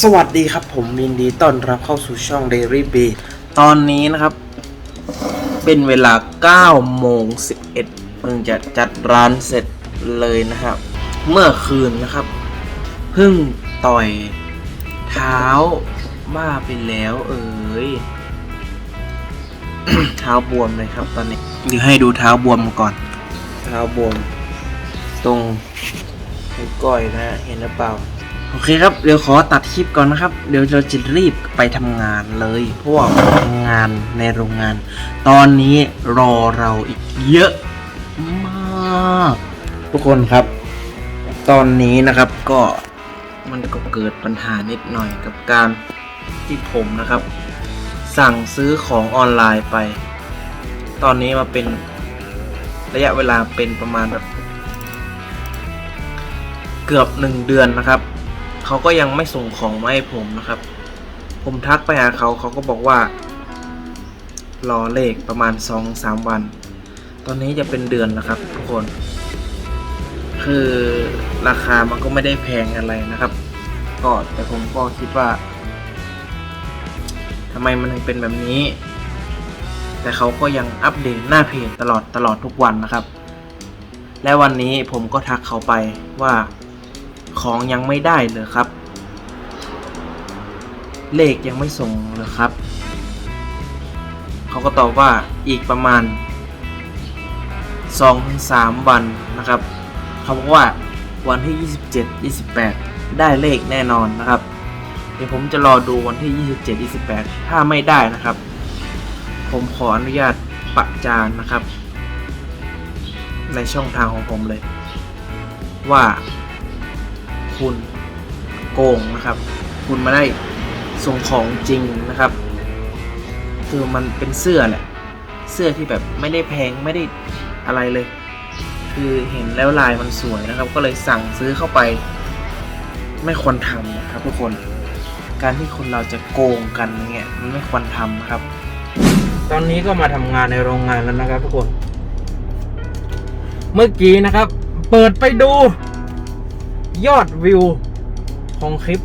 สวัสดีครับผมยินดีต้อนรับเข้าสู่ช่อง Dairy b ตอนนี้นะครับ เป็นเวลา9โมง11เพิ่งจะจัดร้านเสร็จเลยนะครับ เมื่อคืนนะครับ เพิ่งต่อยเท้าบ้าไปแล้วเอ้ยเท้าบวมเลยครับ ตอนนี้เดี๋ยวให้ดูเท้าบวมก่อน เท้าบวม ตรงนิ้วก้อยนะฮะเห็นหรือเปล่า โอเคครับ เดี๋ยวขอตัดคลิปก่อนนะครับ เดี๋ยวเราจะรีบไปทำงานเลยเพราะว่าทำงานในโรงงาน ตอนนี้รอเราอีกเยอะมาก ทุกคนครับ ตอนนี้นะครับก็มันก็เกิดปัญหานิดหน่อยกับการที่ผมนะครับ สั่งซื้อของออนไลน์ไป ตอนนี้มาเป็นระยะเวลาเป็นประมาณแบบเกือบหนึ่งเดือนนะครับ เขาก็ยังไม่ส่งของมาให้ผมนะครับ ผมทักไปหาเขาเขาก็บอกว่า รอเลขประมาณสองสามวัน ตอนนี้จะเป็นเดือนนะครับ ทุกคน คือราคามันก็ไม่ได้แพงอะไรนะครับ ก็แต่ผมก็คิดว่าทำไมมันถึงเป็นแบบนี้ แต่เขาก็ยังอัปเดตหน้าเพจตลอดตลอดทุกวันนะครับ และวันนี้ผมก็ทักเขาไปว่า ของยังไม่ได้เลยครับ เลขยังไม่ส่งเลยครับ เขาก็ตอบว่าอีกประมาณ2-3 วันนะครับเขาบอกว่าวันที่ 27 28 ได้เลขแน่นอนนะครับ เดี๋ยวผมจะรอดูวันที่ 27 28 ถ้าไม่ได้นะครับ ผมขออนุญาตประจานนะครับ ในช่องทางของผมเลย ว่า คุณโกงนะครับ คุณมาได้ส่งของจริงนะครับ คือมันเป็นเสื้อแหละเสื้อที่แบบไม่ได้แพงไม่ได้อะไรเลย คือเห็นแล้วลายมันสวยนะครับ ก็เลยสั่งซื้อเข้าไป ไม่ควรทำนะครับทุกคน การที่คนเราจะโกงกันเนี่ยมันไม่ควรทำครับ ตอนนี้ก็มาทำงานในโรงงานแล้วนะครับทุกคน เมื่อกี้นะครับ เปิดไปดู ยอดวิวของคลิป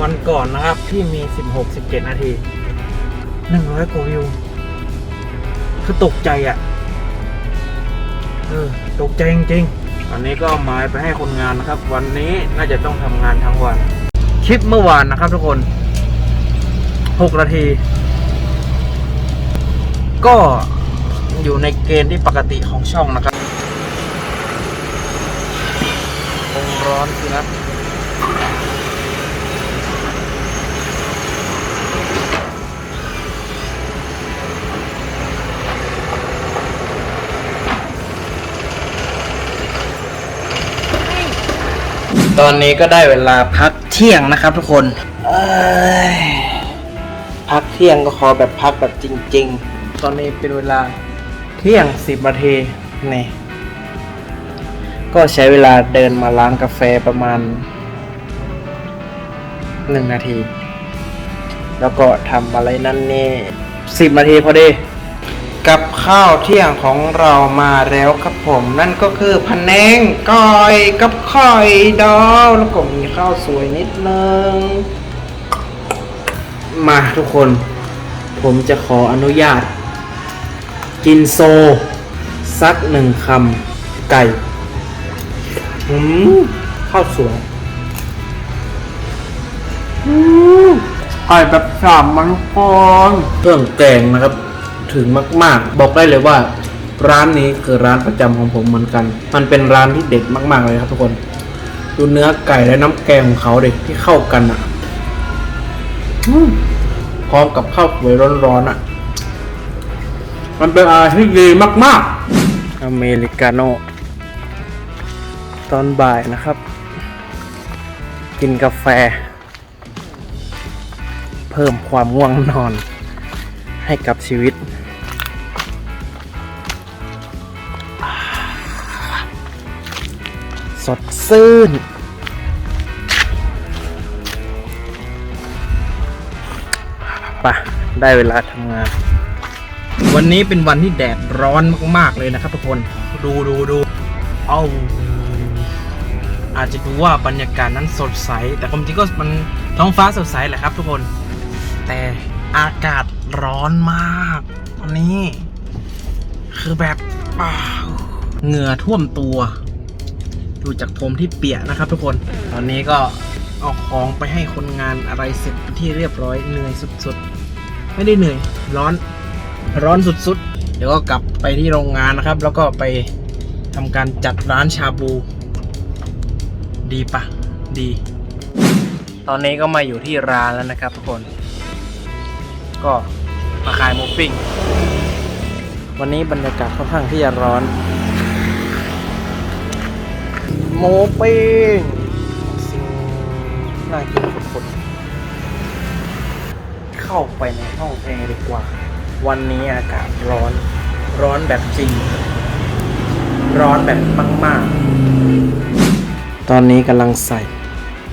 วันก่อนนะครับ ที่มี 16-17 นาที 100 กว่าวิว คือตกใจอะ่ะ เออ ตกใจจริงๆ อันนี้ก็เอาไม้ไปให้คนงานนะครับ วันนี้น่าจะต้องทำงานทั้งวัน คลิปเมื่อวานนะครับทุกคน 6 นาที ก็อยู่ในเกณฑ์ที่ปกติของช่องนะครับ คง ร้อนสินะตอนนี้ก็ได้เวลาพักเที่ยงนะครับทุกคนเอ้ยพักเที่ยงก็ขอแบบพักแบบจริง ๆ ตอนนี้เป็นเวลาเที่ยงสิบนาทีนี่ ก็ใช้เวลาเดินมาร้านกาแฟประมาณหนึ่งนาที แล้วก็ทำอะไรนั่นนี่สิบนาทีพอดี กับข้าวเที่ยงของเรามาแล้วครับผมนั่นก็คือพะแนงก้อยกับข่ดาวแล้วก็มีข้าวสวยนิดนึง มาทุกคน ผมจะขออนุญาต กินโซ สักหนึ่งคำไก่ อืมข้าวสวยอืมไข่แบบสามมันกรเครื่องแกงนะครับ ถึงมาก ๆ บอกได้เลยว่า ร้านนี้คือร้านประจำของผมเหมือนกัน มันเป็นร้านที่เด็ดมาก ๆ เลยครับทุกคน ดูเนื้อไก่และน้ำแกงของเขาเด็กที่เข้ากันอะอืมพร้อมกับข้าวสวยร้อนๆอะ มันเป็นอะไรที่ดีมาก ๆ อเมริกาโน่ ตอนบ่ายนะครับ กินกาแฟ เพิ่มความง่วงนอนให้กับชีวิต สดชื่นปะได้เวลาทำงาน วันนี้เป็นวันที่แดดร้อนมาก ๆ เลยนะครับทุกคน ดูดูดูเอา อาจจะดูว่าบรรยากาศนั้นสดใส แต่ความจริงก็มันท้องฟ้าสดใสแหละครับทุกคน แต่อากาศร้อนมากวันนี้ คือแบบเหงื่อท่วมตัว ดูจากผมที่เปียกนะครับ ทุกคน ตอนนี้ก็เอาของไปให้คนงานอะไรเสร็จที่เรียบร้อยเหนื่อยสุดๆ ไม่ได้เหนื่อย ร้อน ร้อนสุดๆ เดี๋ยวก็กลับไปที่โรงงานนะครับ แล้วก็ไปทำการจัดร้านชาบู ดีปะดี ตอนนี้ก็มาอยู่ที่ร้านแล้วนะครับทุกคน ก็มาขายหมูปิ้ง วันนี้บรรยากาศค่อนข้างที่จะร้อนหมูปิ้งสิ่งน่ากินสุดๆเข้าไปในห้องแอร์ดีกว่า วันนี้อากาศร้อน ร้อนแบบจริง ร้อนแบบมาก ๆ ตอนนี้กำลังใส่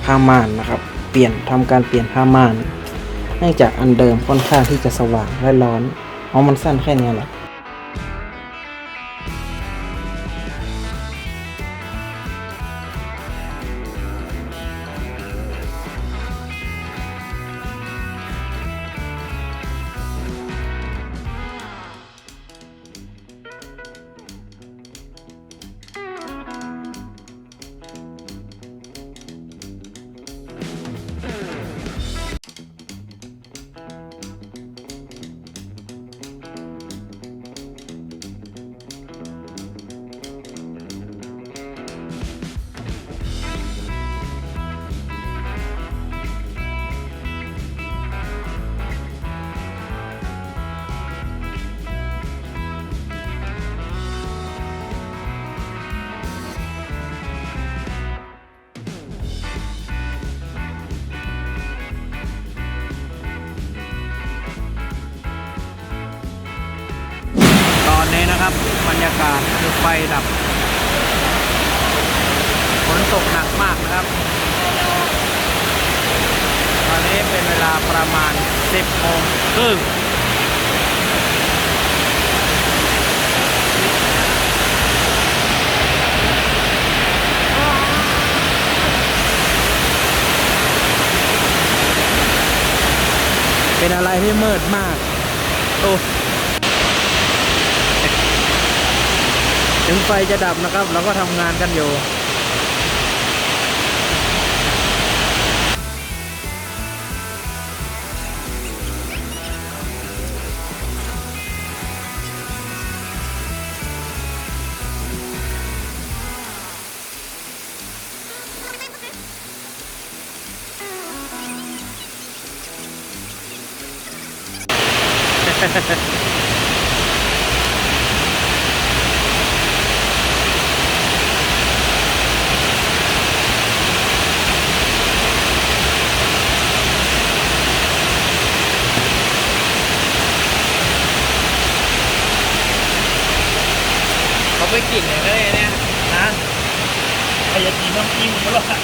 ผ้าม่านนะครับ เปลี่ยนทำการเปลี่ยนผ้าม่านเนื่องจากอันเดิมค่อนข้างที่จะสว่างและร้อนเพราะมันสั้นแค่นี้แหละ นะครับบรรยากาศคือไฟดับฝนตกหนักมากนะครับ ตอนนี้เป็นเวลาประมาณ 10โมงครึ่งเป็นอะไรที่มืดมาก โอ้ ถึงไฟจะดับนะครับ เราก็ทำงานกันอยู่ เขาไปกินเลยเนี่ยนะ ใครจะกินน้ำจิ้มมั้งล่ะ